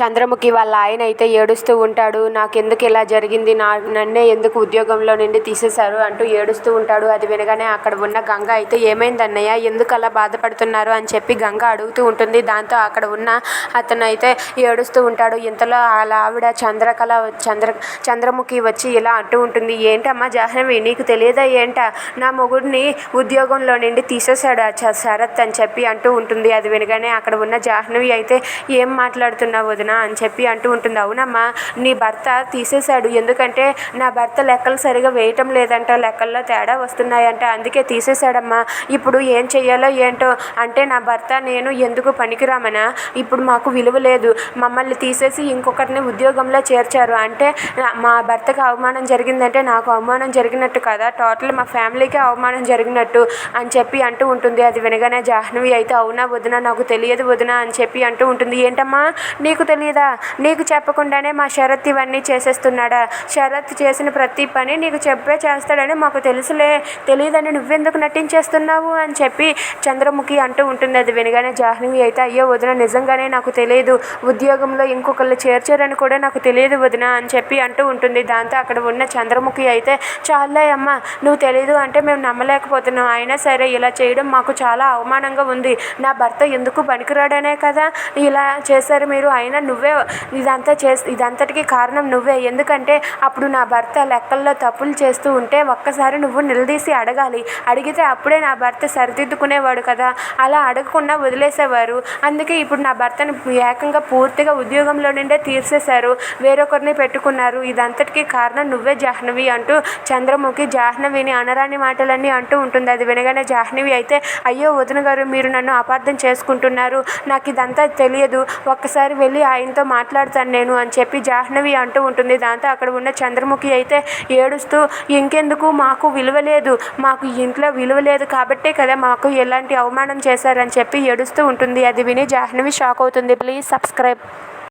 చంద్రముఖి వాళ్ళ ఆయన అయితే ఏడుస్తూ ఉంటాడు నాకెందుకు ఇలా జరిగింది? నా నన్నే ఎందుకు ఉద్యోగంలో నుండి తీసేశారు? అంటూ ఏడుస్తూ ఉంటాడు. అది వినగానే అక్కడ ఉన్న గంగ అయితే ఏమైంది అన్నయ్య? ఎందుకు అలా బాధపడుతున్నారు? అని చెప్పి గంగ అడుగుతూ ఉంటుంది. దాంతో అక్కడ ఉన్న అతను అయితే ఏడుస్తూ ఉంటాడు. ఇంతలో వాళ్ళ ఆవిడ చంద్రకళ చంద్ర చంద్రముఖి వచ్చి ఇలా అంటూ ఉంటుంది. ఏంటమ్మా జాహ్నవి నీకు తెలియదా ఏంట? నా మొగుడిని ఉద్యోగంలో నుండి తీసేశాడు ఆ శరత్? అని చెప్పి అంటూ ఉంటుంది. అది వినగానే అక్కడ ఉన్న జాహ్నవి అయితే ఏం మాట్లాడుతున్నావు వదిన? అని చెప్పి అంటూ ఉంటుంది. అవునమ్మా నీ భర్త తీసేశాడు. ఎందుకంటే నా భర్త లెక్కలు సరిగా వేయటం లేదంట లెక్కల్లో తేడా వస్తున్నాయంట. అందుకే తీసేశాడమ్మా. ఇప్పుడు ఏం చెయ్యాలో ఏంటో అంటే నా భర్త నేను ఎందుకు పనికిరామనా? ఇప్పుడు మాకు విలువ లేదు. మమ్మల్ని తీసేసి ఇంకొకరిని ఉద్యోగంలో చేర్చారు. అంటే మా భర్తకు అవమానం జరిగిందంటే నాకు అవమానం జరిగినట్టు కదా. టోటల్ మా ఫ్యామిలీకి అవమానం జరిగినట్టు అని చెప్పి అంటూ ఉంటుంది. అది వినగానే జాహ్నవి అయితే అవునా వదునా నాకు తెలియదు వదినా అని చెప్పి అంటూ ఉంటుంది. ఏంటమ్మా నీకు తెలియదా నీకు చెప్పకుండానే మా శరత్ ఇవన్నీ చేసేస్తున్నాడా? శరత్ చేసిన ప్రతి పని నీకు చెప్పే చేస్తాడని మాకు తెలుసులే. తెలియదని నువ్వెందుకు నటించేస్తున్నావు అని చెప్పి చంద్రముఖి అంటూ ఉంటుంది. అది వినగానే జాహ్నవి అయితే అయ్యో వదిన నిజంగానే నాకు తెలియదు ఉద్యోగంలో ఇంకొకళ్ళు చేర్చారని కూడా నాకు తెలియదు వదిన అని చెప్పి అంటూ ఉంటుంది. దాంతో అక్కడ ఉన్న చంద్రముఖి అయితే చాలే అమ్మ నువ్వు తెలీదు అంటే మేము నమ్మలేకపోతున్నాం. అయినా సరే ఇలా చేయడం మాకు చాలా అవమానంగా ఉంది. నా భర్త ఎందుకు పనికిరాడనే కదా? ఇలా చేశారు మీరు. అయినా నువ్వే ఇదంతా చేసి ఇదంతటికి కారణం నువ్వే. ఎందుకంటే అప్పుడు నా భర్త లెక్కల్లో తప్పులు చేస్తూ ఉంటే ఒక్కసారి నువ్వు నిలదీసి అడగాలి. అడిగితే అప్పుడే నా భర్త సరిదిద్దుకునేవాడు కదా. అలా అడగకుండా వదిలేసేవారు. అందుకే ఇప్పుడు నా భర్తను ఏకంగా పూర్తిగా ఉద్యోగంలో నుండే తీర్చేశారు. వేరొకరిని పెట్టుకున్నారు. ఇదంతటికి కారణం నువ్వే జాహ్నవి అంటూ చంద్రముఖి జాహ్నవిని అనరాని మాటలన్నీ అంటూ ఉంటుంది. అది వినగానే జాహ్నవి అయితే అయ్యో వదిన గారు మీరు నన్ను అపార్థం చేసుకుంటున్నారు. నాకు ఇదంతా తెలియదు. ఒక్కసారి వెళ్ళి ఆయనతో మాట్లాడతాను నేను అని చెప్పి జాహ్నవి అంటూ ఉంటుంది. దాంతో అక్కడ ఉన్న చంద్రముఖి అయితే ఏడుస్తూ ఇంకెందుకు? మాకు విలువ లేదు. మాకు ఇంట్లో విలువ లేదు కాబట్టే కదా మాకు ఎలాంటి అవమానం చేశారని చెప్పి ఏడుస్తూ ఉంటుంది. అది విని జాహ్నవి షాక్ అవుతుంది. Please subscribe.